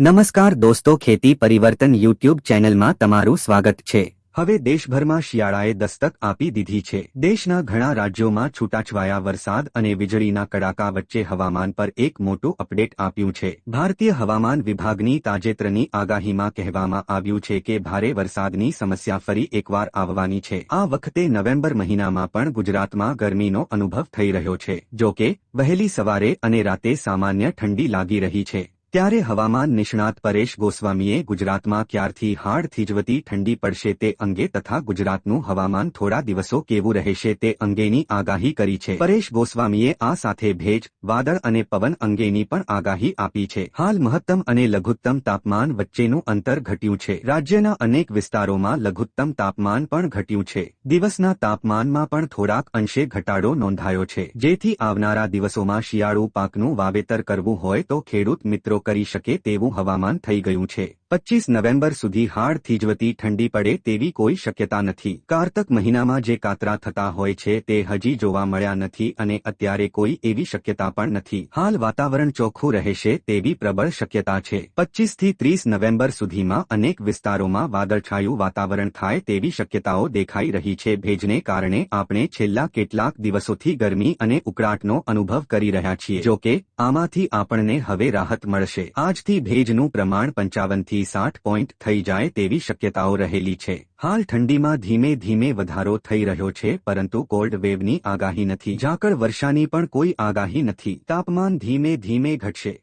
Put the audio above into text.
નમસ્કાર દોસ્તો, ખેતી પરિવર્તન યુટ્યુબ ચેનલમાં તમારું સ્વાગત છે. હવે દેશભરમાં શિયાળાએ દસ્તક આપી દીધી છે. દેશના ઘણા રાજ્યોમાં છૂટાછવાયા વરસાદ અને વીજળીના કડાકા વચ્ચે હવામાન પર એક મોટું અપડેટ આપ્યું છે. ભારતીય હવામાન વિભાગની તાજેતરની આગાહીમાં કહેવામાં આવ્યું છે કે ભારે વરસાદની સમસ્યા ફરી એકવાર આવવાની છે. આ વખતે નવેમ્બર મહિનામાં પણ ગુજરાતમાં ગરમીનો અનુભવ થઈ રહ્યો છે. જો કે, વહેલી સવારે અને રાતે સામાન્ય ઠંડી લાગી રહી છે. ત્યારે હવામાન નિષ્ણાત પરેશ ગોસ્વામીએ ગુજરાતમાં ક્યારથી હાડ થીજવતી ઠંડી પડશે તે અંગે તથા ગુજરાતનું હવામાન થોડા દિવસો કેવું રહેશે તે અંગેની આગાહી કરી છે. પરેશ ગોસ્વામીએ આ સાથે ભેજ, વાદળ અને પવન અંગેની પણ આગાહી આપી છે. હાલ મહત્તમ અને લઘુત્તમ તાપમાન વચ્ચેનું અંતર ઘટ્યું છે. રાજ્યના અનેક વિસ્તારોમાં લઘુત્તમ તાપમાન પણ ઘટ્યું છે. દિવસના તાપમાનમાં પણ થોડાક અંશે ઘટાડો નોંધાયો છે. જેથી આવનારા દિવસોમાં શિયાળુ પાકનું વાવેતર કરવું હોય તો ખેડૂત મિત્રો કરી શકે તેવું હવામાન થઈ ગયું છે. પચીસ નવેમ્બર સુધી હાડ થીજવતી ઠંડી પડે તેવી કોઈ શક્યતા નથી. કારતક મહિનામાં જે કાતરા થતા હોય છે તે હજી જોવા મળ્યા નથી અને અત્યારે કોઈ એવી શક્યતા પણ નથી. હાલ વાતાવરણ ચોખ્ખું રહેશે તેવી પ્રબળ શક્યતા છે. પચીસથી ત્રીસ નવેમ્બર સુધીમાં અનેક વિસ્તારોમાં વાદળછાયું વાતાવરણ થાય તેવી શક્યતાઓ દેખાઈ રહી છે. ભેજને કારણે આપણે છેલ્લા કેટલાક દિવસોથી ગરમી અને ઉકળાટનો અનુભવ કરી રહ્યા છીએ. જો કે આમાંથી આપણને હવે રાહત મળશે. આજથી ભેજનું પ્રમાણ પંચાવનથી સાઠ પોઈન્ટ થઈ જાય તેવી શક્યતાઓ રહેલી છે. હાલ ઠંડીમાં ધીમે ધીમે વધારો થઈ રહ્યો છે, પરંતુ કોલ્ડ વેવની આગાહી નથી. ઝાકળ વર્ષાની પણ કોઈ આગાહી નથી. તાપમાન ધીમે ધીમે ઘટશે.